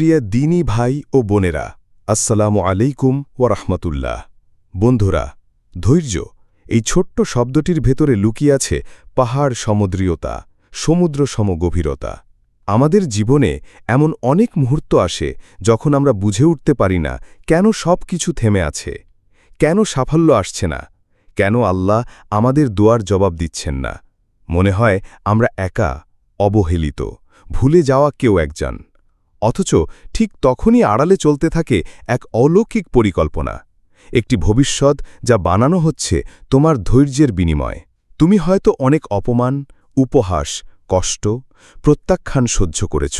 প্রিয় দিনী ভাই ও বোনেরা, আসসালামু আলাইকুম ওরহমতুল্লাহ বন্ধুরা, ধৈর্য, এই ছোট্ট শব্দটির ভেতরে লুকিয়ে আছে পাহাড় সমুদ্রীয়তা, সমুদ্র সমগভীরতা। আমাদের জীবনে এমন অনেক মুহূর্ত আসে যখন আমরা বুঝে উঠতে পারি না কেন সব কিছু থেমে আছে, কেন সাফল্য আসছে না, কেন আল্লাহ আমাদের দোয়ার জবাব দিচ্ছেন না। মনে হয় আমরা একা, অবহেলিত, ভুলে যাওয়া কেউ একজন। অথচ ঠিক তখনই আড়ালে চলতে থাকে এক অলৌকিক পরিকল্পনা। একটি ভবিষ্যৎ যা বানানো হচ্ছে তোমার ধৈর্যের বিনিময়। তুমি হয়তো অনেক অপমান, উপহাস, কষ্ট, প্রত্যাখ্যান সহ্য করেছ,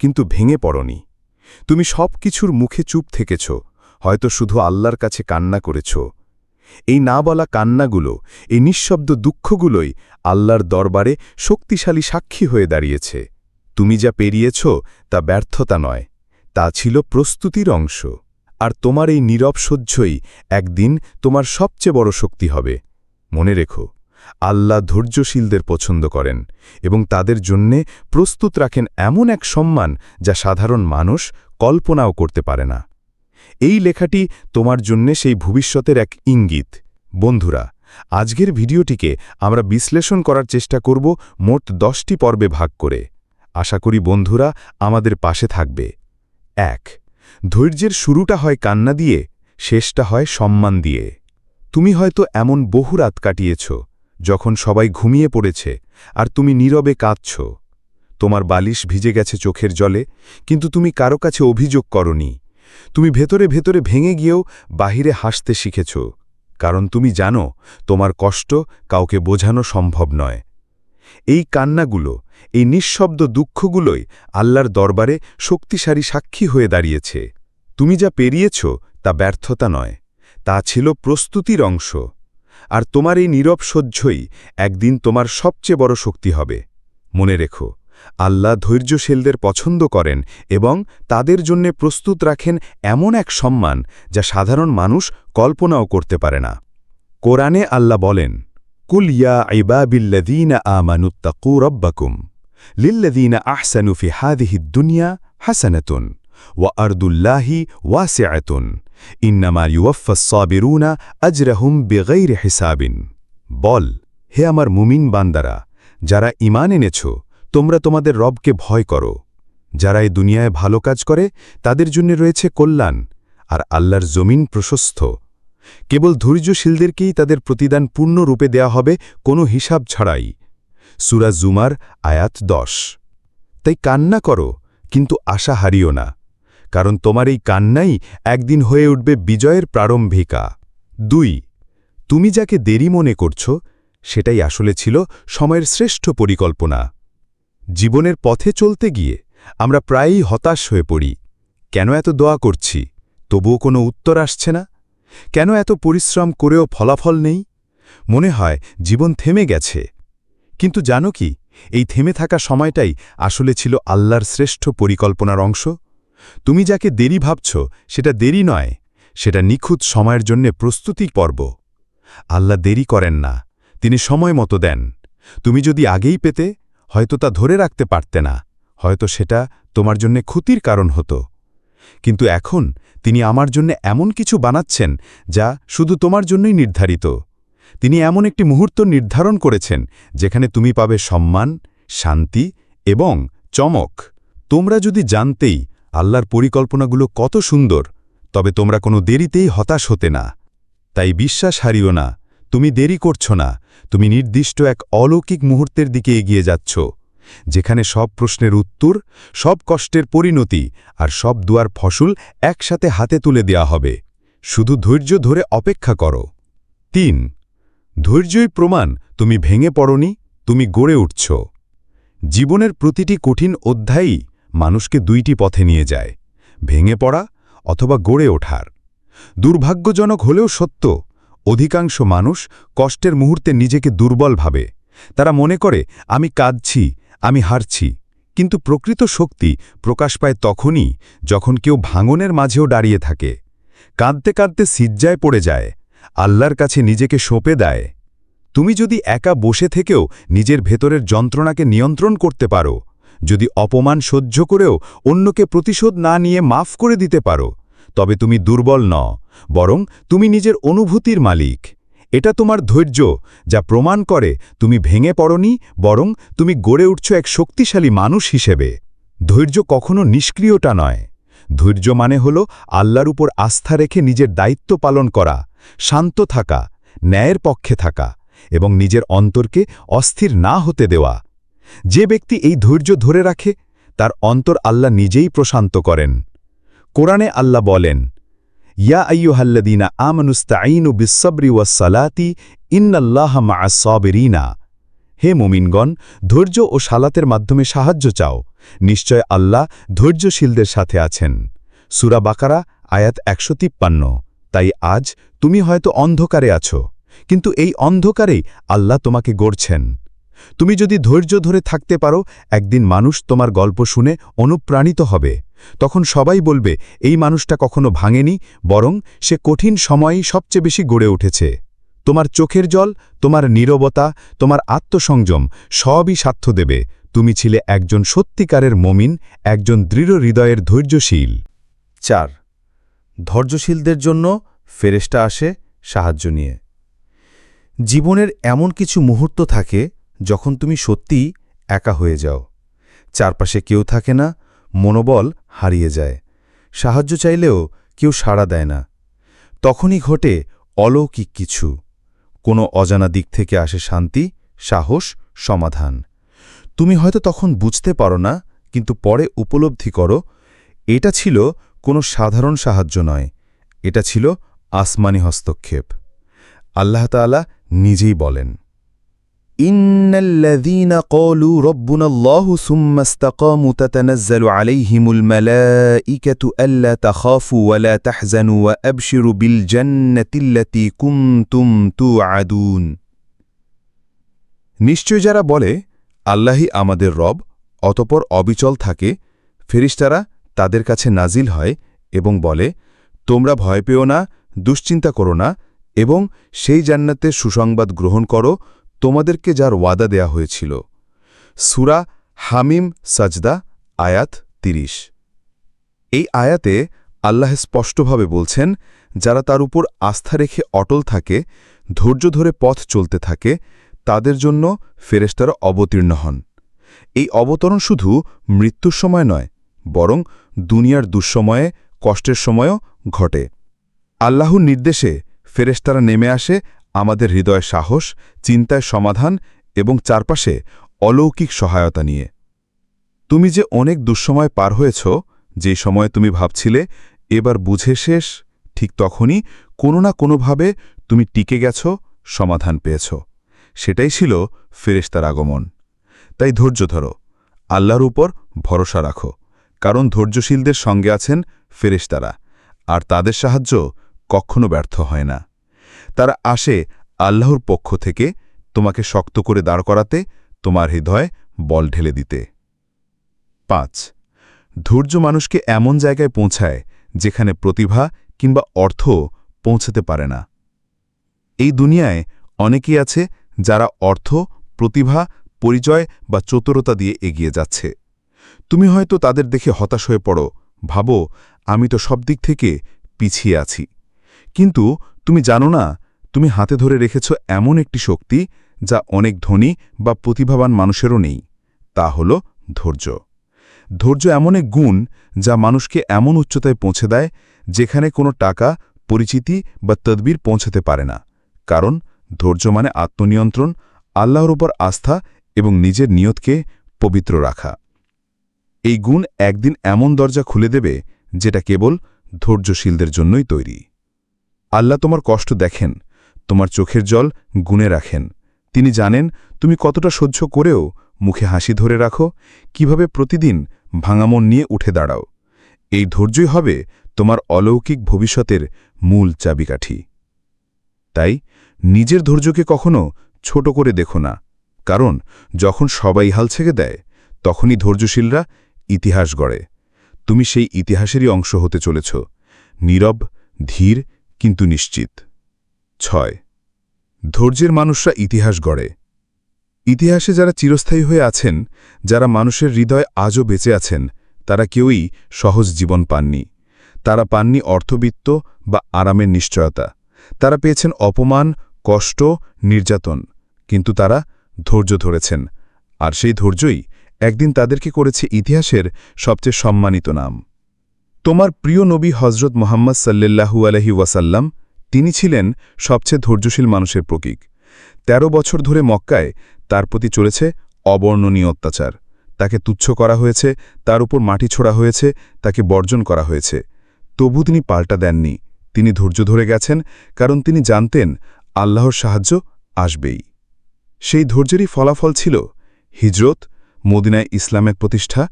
কিন্তু ভেঙে পড়নি। তুমি সব কিছুর মুখে চুপ থেকেছ, হয়তো শুধু আল্লাহর কাছে কান্না করেছ। এই না বলা কান্নাগুলো, এই নিঃশব্দ দুঃখগুলোই আল্লাহর দরবারে শক্তিশালী সাক্ষী হয়ে দাঁড়িয়েছে। তুমি যা পেরিয়েছ তা ব্যর্থতা নয়, তা ছিল প্রস্তুতির অংশ। আর তোমার এই নীরব সহ্যই একদিন তোমার সবচেয়ে বড় শক্তি হবে। মনে রেখো, আল্লাহ ধৈর্যশীলদের পছন্দ করেন এবং তাদের জন্যে প্রস্তুত রাখেন এমন এক সম্মান যা সাধারণ মানুষ কল্পনাও করতে পারে না। এই লেখাটি তোমার জন্যে সেই ভবিষ্যতের এক ইঙ্গিত। বন্ধুরা, আজকের ভিডিওটিকে আমরা বিশ্লেষণ করার চেষ্টা করব মোট দশটি পর্বে ভাগ করে। আশা করি বন্ধুরা আমাদের পাশে থাকবে। এক, ধৈর্যের শুরুটা হয় কান্না দিয়ে, শেষটা হয় সম্মান দিয়ে। তুমি হয়তো এমন বহু রাত কাটিয়েছ, যখন সবাই ঘুমিয়ে পড়েছে আর তুমি নীরবে কাঁদছ। তোমার বালিশ ভিজে গেছে চোখের জলে, কিন্তু তুমি কারও কাছে অভিযোগ করনি। তুমি ভেতরে ভেতরে ভেঙে গিয়েও বাহিরে হাসতে শিখেছ, কারণ তুমি জানো তোমার কষ্ট কাউকে বোঝানো সম্ভব নয়। এই কান্নাগুলো, এই নিঃশব্দ দুঃখগুলোই আল্লাহর দরবারে শক্তিশালী সাক্ষী হয়ে দাঁড়িয়েছে। তুমি যা পেরিয়েছ তা ব্যর্থতা নয়, তা ছিল প্রস্তুতির অংশ। আর তোমার এই নীরব সহ্যই একদিন তোমার সবচেয়ে বড় শক্তি হবে। মনে রেখো, আল্লাহ ধৈর্যশীলদের পছন্দ করেন এবং তাদের জন্য প্রস্তুত রাখেন এমন এক সম্মান যা সাধারণ মানুষ কল্পনাও করতে পারে না। কোরআনে আল্লাহ বলেন কুল ইয়া ইবাবিল্লাযীনা আমানুত্তাকু রব্বাকুম লিল্লাযীনা আহসানু ফি হাদিহি দুনিয়া হাসানাতুন ওয়া আরদুল্লাহি ওয়াসিআতুন ইন্নামা ইউওয়াফাস সাবিরুনা আজরাহুম বিগাইরি হিসাবিন। বল, হে আমার মুমিন বান্দারা, যারা ঈমান এনেছ, তোমরা তোমাদের রবকে ভয় করো। যারা এই দুনিয়ায় ভালো কাজ করে, তাদের জন্য রয়েছে কল্যাণ, আর আল্লাহর জমিন প্রশস্ত। কেবল ধৈর্যশীলদেরকেই তাদের প্রতিদান পূর্ণরূপে দেয়া হবে কোনো হিসাব ছাড়াই। সুরা জুমার আয়াত দশ। তাই কান্না করো, কিন্তু আশা হারিও না, কারণ তোমার এই কান্নাই একদিন হয়ে উঠবে বিজয়ের প্রারম্ভিকা। দুই, তুমি যাকে দেরি মনে করছ, সেটাই আসলে ছিল সময়ের শ্রেষ্ঠ পরিকল্পনা। জীবনের পথে চলতে গিয়ে আমরা প্রায়ই হতাশ হয়ে পড়ি, কেন এত দোয়া করছি, তবুও কোনো উত্তর আসছে না? কেন এত পরিশ্রম করেও ফলাফল নেই? মনে হয় জীবন থেমে গেছে। কিন্তু জানো কি, এই থেমে থাকা সময়টাই আসলে ছিল আল্লাহর শ্রেষ্ঠ পরিকল্পনার অংশ। তুমি যাকে দেরি ভাবছ, সেটা দেরি নয়, সেটা নিখুঁত সময়ের জন্য প্রস্তুতি পর্ব। আল্লাহ দেরি করেন না, তিনি সময় মতো দেন। তুমি যদি আগেই পেতে, হয়তো তা ধরে রাখতে পারতে না, হয়তো সেটা তোমার জন্য ক্ষতির কারণ হতো। কিন্তু এখন তিনি আমার জন্য এমন কিছু বানাচ্ছেন যা শুধু তোমার জন্যই নির্ধারিত। তিনি এমন একটি মুহূর্ত নির্ধারণ করেছেন যেখানে তুমি পাবে সম্মান, শান্তি এবং চমক। তোমরা যদি জানতেই আল্লাহর পরিকল্পনাগুলো কত সুন্দর, তবে তোমরা কোনো দেরিতেই হতাশ হতে না। তাই বিশ্বাস হারিও না, তুমি দেরি করছ না, তুমি নির্দিষ্ট এক অলৌকিক মুহূর্তের দিকে এগিয়ে যাচ্ছ। যেখানে সব প্রশ্নের উত্তর, সব কষ্টের পরিণতি আর সব দুয়ার ফসল একসাথে হাতে তুলে দেয়া হবে। শুধু ধৈর্য ধরে অপেক্ষা করো। তিন, ধৈর্যই প্রমাণ তুমি ভেঙে পড়নি, তুমি গড়ে উঠছ। জীবনের প্রতিটি কঠিন অধ্যায়ই মানুষকে দুইটি পথে নিয়ে যায়, ভেঙে পড়া অথবা গড়ে ওঠার। দুর্ভাগ্যজনক হলেও সত্য, অধিকাংশ মানুষ কষ্টের মুহূর্তে নিজেকে দুর্বল ভাবে। তারা মনে করে, আমি কাঁদছি আমি হারছি। কিন্তু প্রকৃত শক্তি প্রকাশ পায় তখনই যখন কেউ ভাঙনের মাঝেও দাঁড়িয়ে থাকে। কাঁদতে কাঁদতে সিজ্জায় পড়ে যায়, আল্লাহর কাছে নিজেকে সঁপে দেয়। তুমি যদি একা বসে থেকেও নিজের ভেতরের যন্ত্রণাকে নিয়ন্ত্রণ করতে পারো, যদি অপমান সহ্য করেও অন্যকে প্রতিশোধ না নিয়ে মাফ করে দিতে পারো, তবে তুমি দুর্বল ন বরং তুমি নিজের অনুভূতির মালিক। এটা তোমার ধৈর্য, যা প্রমাণ করে তুমি ভেঙে পড়নি, বরং তুমি গড়ে উঠছ এক শক্তিশালী মানুষ হিসেবে। ধৈর্য কখনো নিষ্ক্রিয়টা নয়। ধৈর্য মানে হল আল্লাহর উপর আস্থা রেখে নিজের দায়িত্ব পালন করা, শান্ত থাকা, ন্যায়ের পক্ষে থাকা, এবং নিজের অন্তরকে অস্থির না হতে দেওয়া। যে ব্যক্তি এই ধৈর্য ধরে রাখে, তার অন্তর আল্লাহ নিজেই প্রশান্ত করেন। কোরআনে আল্লাহ বলেন ইয়া আইয়ুহাল্লাদিনা আমানুস্তাঈনু বিসবরি ওয়াসালাতি ইন্নাল্লাহ মাআসসাবিরিনা। হে মুমিনগণ, ধৈর্য ও সালাতের মাধ্যমে সাহায্য চাও। নিশ্চয় আল্লাহ ধৈর্যশীলদের সাথে আছেন। সুরা বাকারা, আয়াত একশো তিপ্পান্ন। তাই আজ তুমি হয়তো অন্ধকারে আছো, কিন্তু এই অন্ধকারেই আল্লাহ তোমাকে গড়ছেন। তুমি যদি ধৈর্য ধরে থাকতে পারো, একদিন মানুষ তোমার গল্প শুনে অনুপ্রাণিত হবে। তখন সবাই বলবে, এই মানুষটা কখনো ভাঙেনি, বরং সে কঠিন সময়েই সবচেয়ে বেশি গড়ে উঠেছে। তোমার চোখের জল, তোমার নীরবতা, তোমার আত্মসংযম সবই সাথ্য দেবে। তুমি ছিলে একজন সত্যিকারের মমিন, একজন দৃঢ় হৃদয়ের ধৈর্যশীল। চার, ধৈর্যশীলদের জন্য ফেরেস্টা আসে সাহায্য নিয়ে। জীবনের এমন কিছু মুহূর্ত থাকে যখন তুমি সত্যিই একা হয়ে যাও। চারপাশে কেউ থাকে না মনোবল হারিয়ে যায়। সাহায্য চাইলেও কেউ সাড়া দেয় না। তখনই ঘটে অলৌকিক কিছু। কোনো অজানা দিক থেকে আসে শান্তি, সাহস, সমাধান। তুমি হয়তো তখন বুঝতে পারো না, কিন্তু পরে উপলব্ধি করো, এটা ছিল কোনো সাধারণ সাহায্য নয়, এটা ছিল আসমানি হস্তক্ষেপ। আল্লাহ তাআলা নিজেই বলেন। إن الذين قالوا ربنا الله ثم استقاموا تتنزل عليهم الملائكة ألا تخافوا ولا تحزنوا وأبشروا بالجنة التي كنتم توعدون নিশ্চয় যারা বলে আল্লাহই আমাদের রব অতপর অবিচল থাকে ফেরিস্তারা তাদের কাছে নাজিল হয় এবং বলে তোমরা ভয় পেও না দুশ্চিন্তা করো না এবং সেই জান্নাতের সুসংবাদ গ্রহণ করো তোমাদেরকে যার ওয়াদা দেয়া হয়েছিল। সুরা হামিম, সাজদা, আয়াত ৩০ এই আয়াতে আল্লাহ স্পষ্টভাবে বলছেন, যারা তার উপর আস্থা রেখে অটল থাকে, ধৈর্য ধরে পথ চলতে থাকে, তাদের জন্য ফেরেস্তারা অবতীর্ণ হন। এই অবতরণ শুধু মৃত্যুর সময় নয়, বরং দুনিয়ার দুঃসময়ে, কষ্টের সময়ও ঘটে। আল্লাহর নির্দেশে ফেরেস্তারা নেমে আসে আমাদের হৃদয় সাহস, চিন্তায় সমাধান এবং চারপাশে অলৌকিক সহায়তা নিয়ে। তুমি যে অনেক দুঃসময় পার হয়েছ, যে সময়ে তুমি ভাবছিলে, এবার বুঝে শেষ, ঠিক তখনই কোনো না কোনোভাবে তুমি টিকে গেছ, সমাধান পেয়েছ। সেটাই ছিল ফেরেস্তার আগমন। তাই ধৈর্য ধরো, আল্লাহর উপর ভরসা রাখো, কারণ ধৈর্যশীলদের সঙ্গে আছেন ফেরেশতারা, আর তাদের সাহায্য কখনো ব্যর্থ হয় না। তারা আসে আল্লাহর পক্ষ থেকে তোমাকে শক্ত করে দাঁড় করাতে, তোমার হৃদয় বল ঢেলে দিতে। পাঁচ, ধৈর্য মানুষকে এমন জায়গায় পৌঁছায় যেখানে প্রতিভা কিংবা অর্থ পৌঁছতে পারে না। এই দুনিয়ায় অনেকেই আছে যারা অর্থ, প্রতিভা, পরিচয় বা চতুরতা দিয়ে এগিয়ে যাচ্ছে। তুমি হয়তো তাদের দেখে হতাশ হয়ে পড়ো, ভাবো, আমি তো সব দিক থেকে পিছিয়ে আছি। কিন্তু তুমি জানো না, তুমি হাতে ধরে রেখেছ এমন একটি শক্তি যা অনেক ধনী বা প্রতিভাবান মানুষেরও নেই, তা হল ধৈর্য। ধৈর্য এমন এক গুণ যা মানুষকে এমন উচ্চতায় পৌঁছে দেয় যেখানে কোনো টাকা, পরিচিতি বা তদবির পৌঁছাতে পারে না, কারণ ধৈর্য মানে আত্মনিয়ন্ত্রণ, আল্লাহর উপর আস্থা এবং নিজের নিয়তকে পবিত্র রাখা। এই গুণ একদিন এমন দরজা খুলে দেবে যেটা কেবল ধৈর্যশীলদের জন্যই তৈরি। আল্লাহ তোমার কষ্ট দেখেন, তোমার চোখের জল গুণে রাখেন। তিনি জানেন, তুমি কতটা সহ্য করেও মুখে হাসি ধরে রাখো, কীভাবে প্রতিদিন ভাঙামন নিয়ে উঠে দাঁড়াও। এই ধৈর্যই হবে তোমার অলৌকিক ভবিষ্যতের মূল চাবিকাঠি। তাই নিজের ধৈর্যকে কখনো ছোট করে দেখো না, কারণ যখন সবাই হাল ছেড়ে দেয়, তখনই ধৈর্যশীলরা ইতিহাস গড়ে। তুমি সেই ইতিহাসেরই অংশ হতে চলেছ। নীরব, ধীর কিন্তু নিশ্চিত। ছয়, ধৈর্যের মানুষরা ইতিহাস গড়ে। ইতিহাসে যারা চিরস্থায়ী হয়ে আছেন, যারা মানুষের হৃদয় আজও বেঁচে আছেন, তারা কেউই সহজ জীবন পাননি। তারা পাননি অর্থবিত্ত বা আরামের নিশ্চয়তা। তারা পেয়েছেন অপমান, কষ্ট, নির্যাতন। কিন্তু তারা ধৈর্য ধরেছেন। আর সেই ধৈর্যই একদিন তাদেরকে করেছে ইতিহাসের সবচেয়ে সম্মানিত নাম। তোমার প্রিয় নবী হজরত মোহাম্মদ সাল্লাল্লাহু আলহি ওয়াসাল্লাম, তিনি ছিলেন সবচেয়ে ধৈর্যশীল মানুষের প্রতীক। ১৩ বছর ধরে মক্কায় তার প্রতি চলেছে অবর্ণনীয় অত্যাচার। তাকে তুচ্ছ করা হয়েছে, তার উপর মাটি ছোড়া হয়েছে, তাকে বর্জন করা হয়েছে। তবু তিনি পাল্টা দেননি। তিনি ধৈর্য ধরে গেছেন, কারণ তিনি জানতেন আল্লাহর সাহায্য আসবেই। সেই ধৈর্যেরই ফলাফল ছিল হিজরত, মদিনায় ইসলামের প্রতিষ্ঠা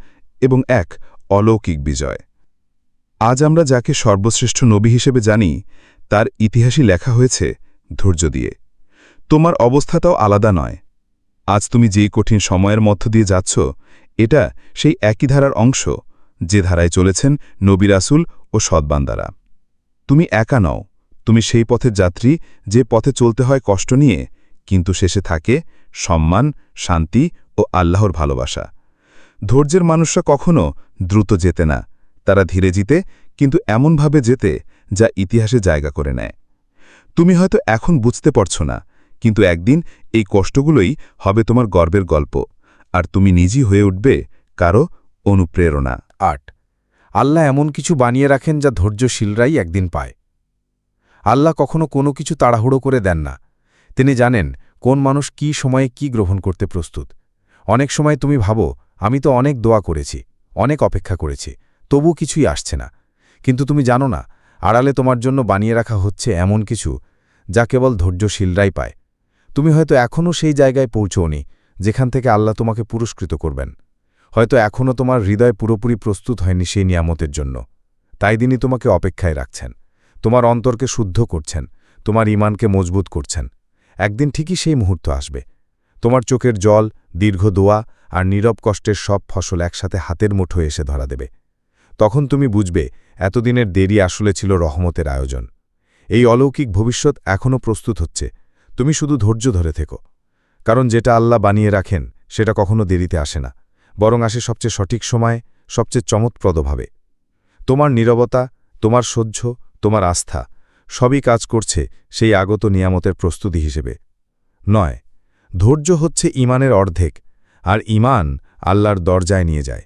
এবং এক অলৌকিক বিজয়। আজ আমরা যাকে সর্বশ্রেষ্ঠ নবী হিসেবে জানি, তার ইতিহাসই লেখা হয়েছে, ধৈর্য দিয়ে। তোমার অবস্থাটাও আলাদা নয়। আজ তুমি যেই কঠিন সময়ের মধ্য দিয়ে যাচ্ছ, এটা সেই একই ধারার অংশ, যে ধারায় চলেছেন নবী রাসুল ও সৎবান্দারা। তুমি একা নও, তুমি সেই পথের যাত্রী, যে পথে চলতে হয় কষ্ট নিয়ে, কিন্তু শেষে থাকে সম্মান, শান্তি ও আল্লাহর ভালোবাসা। ধৈর্যের মানুষরা কখনো দ্রুত যেতে না তারা ধীরে জিতে, কিন্তু এমনভাবে যেতে যা ইতিহাসে জায়গা করে নেয়। তুমি হয়তো এখন বুঝতে পারছ না, কিন্তু একদিন এই কষ্টগুলোই হবে তোমার গর্বের গল্প, আর তুমি নিজই হয়ে উঠবে কারও অনুপ্রেরণা। আট। আল্লাহ এমন কিছু বানিয়ে রাখেন যা ধৈর্যশীলরাই একদিন পায়। আল্লাহ কখনো কোনো কিছু তাড়াহুড়ো করে দেন না। তিনি জানেন কোন মানুষ কি সময়ে কি গ্রহণ করতে প্রস্তুত। অনেক সময় তুমি ভাবো, আমি তো অনেক দোয়া করেছি, অনেক অপেক্ষা করেছি। তবু কিছুই আসছে না। কিন্তু তুমি জানো না, আড়ালে তোমার জন্য বানিয়ে রাখা হচ্ছে এমন কিছু যা কেবল ধৈর্যশীলরাই পায়। তুমি হয়তো এখনও সেই জায়গায় পৌঁছওনি যেখান থেকে আল্লাহ তোমাকে পুরস্কৃত করবেন। হয়তো এখনও তোমার হৃদয় পুরোপুরি প্রস্তুত হয়নি সেই নিয়ামতের জন্য। তাই তিনি তোমাকে অপেক্ষায় রাখছেন। তোমার অন্তরকে শুদ্ধ করছেন। তোমার ইমানকে মজবুত করছেন। একদিন ঠিকই সেই মুহূর্ত আসবে। তোমার চোখের জল, দীর্ঘ দোয়া আর নীরব কষ্টের সব ফসল একসাথে হাতের মুঠোয় এসে ধরা দেবে। তখন তুমি বুঝবে, এতদিনের দেরি আসলে ছিল রহমতের আয়োজন। এই অলৌকিক ভবিষ্যৎ এখনও প্রস্তুত হচ্ছে। তুমি শুধু ধৈর্য ধরে থেকো। কারণ যেটা আল্লাহ বানিয়ে রাখেন, সেটা কখনো দেরিতে আসে না। বরং আসে সবচেয়ে সঠিক সময়ে, সবচেয়ে চমৎপ্রদভাবে তোমার নীরবতা, তোমার সহ্য, তোমার আস্থা, সবই কাজ করছে সেই আগত নিয়ামতের প্রস্তুতি হিসেবে। নয়, ধৈর্য হচ্ছে ইমানের অর্ধেক, আর ইমান আল্লাহর দরজায় নিয়ে যায়।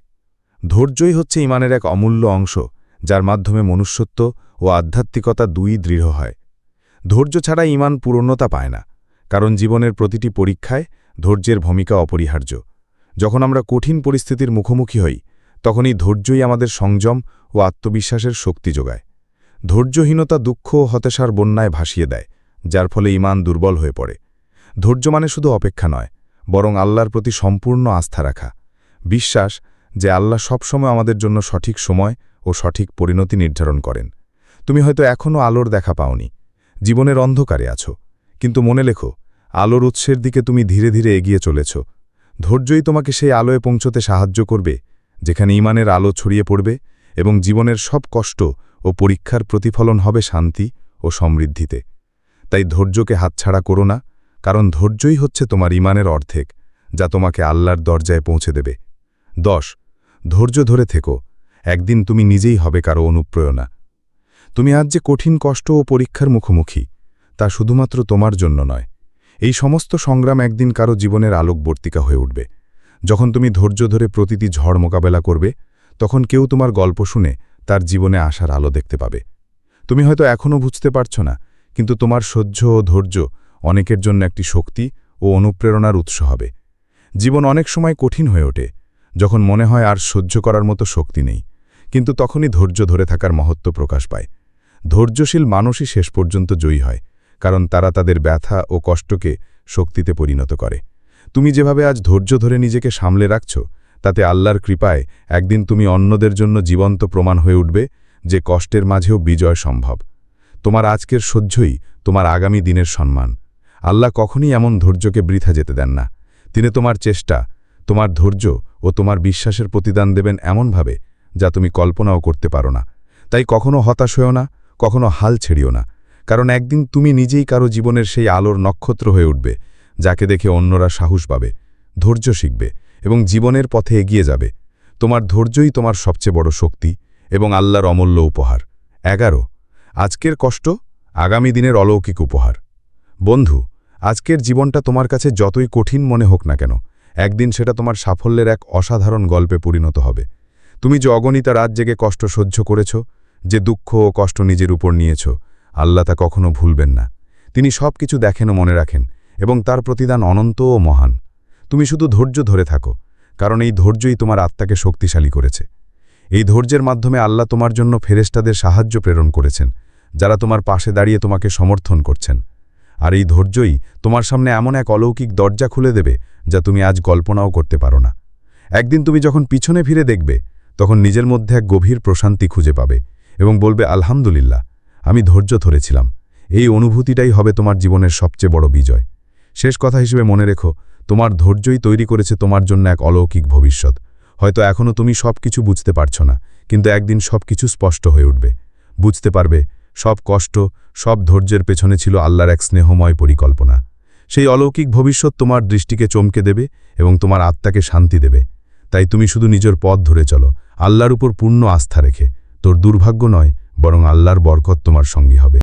ধৈর্যই হচ্ছে ইমানের এক অমূল্য অংশ, যার মাধ্যমে মনুষ্যত্ব ও আধ্যাত্মিকতা দুই দৃঢ় হয়। ধৈর্য ছাড়া ইমান পূর্ণতা পায় না, কারণ জীবনের প্রতিটি পরীক্ষায় ধৈর্যের ভূমিকা অপরিহার্য। যখন আমরা কঠিন পরিস্থিতির মুখোমুখি হই, তখনই ধৈর্যই আমাদের সংযম ও আত্মবিশ্বাসের শক্তি যোগায়। ধৈর্যহীনতা দুঃখ ও হতাশার বন্যায় ভাসিয়ে দেয়, যার ফলে ইমান দুর্বল হয়ে পড়ে। ধৈর্য মানে শুধু অপেক্ষা নয়, বরং আল্লাহর প্রতি সম্পূর্ণ আস্থা রাখা। বিশ্বাস যে আল্লাহ সবসময় আমাদের জন্য সঠিক সময় ও সঠিক পরিণতি নির্ধারণ করেন। তুমি হয়তো এখনও আলোর দেখা পাওনি। জীবনের অন্ধকারে আছো। কিন্তু মনে লেখো, আলোর উৎসের দিকে তুমি ধীরে ধীরে এগিয়ে চলেছ। ধৈর্যই তোমাকে সেই আলোয় পৌঁছতে সাহায্য করবে, যেখানে ইমানের আলো ছড়িয়ে পড়বে এবং জীবনের সব কষ্ট ও পরীক্ষার প্রতিফলন হবে শান্তি ও সমৃদ্ধিতে। তাই ধৈর্যকে হাতছাড়া করো না, কারণ ধৈর্যই হচ্ছে তোমার ইমানের অর্ধেক, যা তোমাকে আল্লাহর দরজায় পৌঁছে দেবে। দশ ধৈর্য ধরে থেকো। একদিন তুমি নিজেই হবে কারও অনুপ্রেরণা। তুমি আজ যে কঠিন কষ্ট ও পরীক্ষার মুখোমুখি, তা শুধুমাত্র তোমার জন্য নয়। এই সমস্ত সংগ্রাম একদিন কারও জীবনের আলোকবর্তিকা হয়ে উঠবে। যখন তুমি ধৈর্য ধরে প্রতিটি ঝড় মোকাবেলা করবে, তখন কেউ তোমার গল্প শুনে তার জীবনে আসার আলো দেখতে পাবে। তুমি হয়তো এখনও বুঝতে পারছ না, কিন্তু তোমার সহ্য ও ধৈর্য অনেকের জন্য একটি শক্তি ও অনুপ্রেরণার উৎস হবে। জীবন অনেক সময় কঠিন হয়ে ওঠে যখন মনে হয় আর সহ্য করার মতো শক্তি নেই, কিন্তু তখনই ধৈর্য ধরে থাকার মহত্ব প্রকাশ পায়। ধৈর্যশীল মানুষই শেষ পর্যন্ত জয়ী হয়, কারণ তারা তাদের ব্যথা ও কষ্টকে শক্তিতে পরিণত করে। তুমি যেভাবে আজ ধৈর্য ধরে নিজেকে সামলে রাখছ, তাতে আল্লাহর কৃপায় একদিন তুমি অন্যদের জন্য জীবন্ত প্রমাণ হয়ে উঠবে যে কষ্টের মাঝেও বিজয় সম্ভব। তোমার আজকের সহ্যই তোমার আগামী দিনের সম্মান। আল্লাহ কখনই এমন ধৈর্যকে বৃথা যেতে দেন না। তিনি তোমার চেষ্টা, তোমার ধৈর্য ও তোমার বিশ্বাসের প্রতিদান দেবেন এমনভাবে, যা তুমি কল্পনাও করতে পারো না। তাই কখনো হতাশ হয়েও না, কখনো হাল ছেড়িও না। কারণ একদিন তুমি নিজেই কারও জীবনের সেই আলোর নক্ষত্র হয়ে উঠবে, যাকে দেখে অন্যরা সাহস পাবে, ধৈর্য শিখবে এবং জীবনের পথে এগিয়ে যাবে। তোমার ধৈর্যই তোমার সবচেয়ে বড় শক্তি এবং আল্লাহর অমূল্য উপহার। এগারো, আজকের কষ্ট আগামী দিনের অলৌকিক উপহার। বন্ধু, আজকের জীবনটা তোমার কাছে যতই কঠিন মনে হোক না কেন একদিন সেটা তোমার সাফল্যের এক অসাধারণ গল্পে পরিণত হবে। তুমি যে অগণিতা রাত জেগে কষ্ট সহ্য করেছ, যে দুঃখ ও কষ্ট নিজের উপর নিয়েছ, আল্লাহ তা কখনো ভুলবেন না। তিনি সব কিছু দেখেন ও মনে রাখেন এবং তার প্রতিদান অনন্ত ও মহান। তুমি শুধু ধৈর্য ধরে থাকো, কারণ এই ধৈর্যই তোমার আত্মাকে শক্তিশালী করেছে। এই ধৈর্যের মাধ্যমে আল্লাহ তোমার জন্য ফেরেস্তাদের সাহায্য প্রেরণ করেছেন, যারা তোমার পাশে দাঁড়িয়ে তোমাকে সমর্থন করছেন। আর এই ধৈর্যই তোমার সামনে এমন এক অলৌকিক দরজা খুলে দেবে যা তুমি আজ কল্পনাও করতে পারো না। একদিন তুমি যখন পিছনে ফিরে দেখবে, তখন নিজের মধ্যে এক গভীর প্রশান্তি খুঁজে পাবে এবং বলবে, আলহামদুলিল্লাহ, আমি ধৈর্য ধরেছিলাম। এই অনুভূতিটাই হবে তোমার জীবনের সবচেয়ে বড় বিজয়। শেষ কথা হিসেবে মনে রেখো, তোমার ধৈর্যই তৈরি করেছে তোমার জন্য এক অলৌকিক ভবিষ্যৎ। হয়তো এখনও তুমি সব কিছু বুঝতে পারছ না, কিন্তু একদিন সব কিছু স্পষ্ট হয়ে উঠবে। বুঝতে পারবে, সব কষ্ট, সব ধৈর্যের পেছনে ছিল আল্লাহর এক স্নেহময় পরিকল্পনা। সেই অলৌকিক ভবিষ্যৎ তোমার দৃষ্টিকে চমকে দেবে এবং তোমার আত্মাকে শান্তি দেবে। তাই তুমি শুধু নিজের পথ ধরে চলো, আল্লাহর উপর পূর্ণ আস্থা রেখে। তোর দুর্ভাগ্য নয়, বরং আল্লাহর বরকত তোমার সঙ্গী হবে।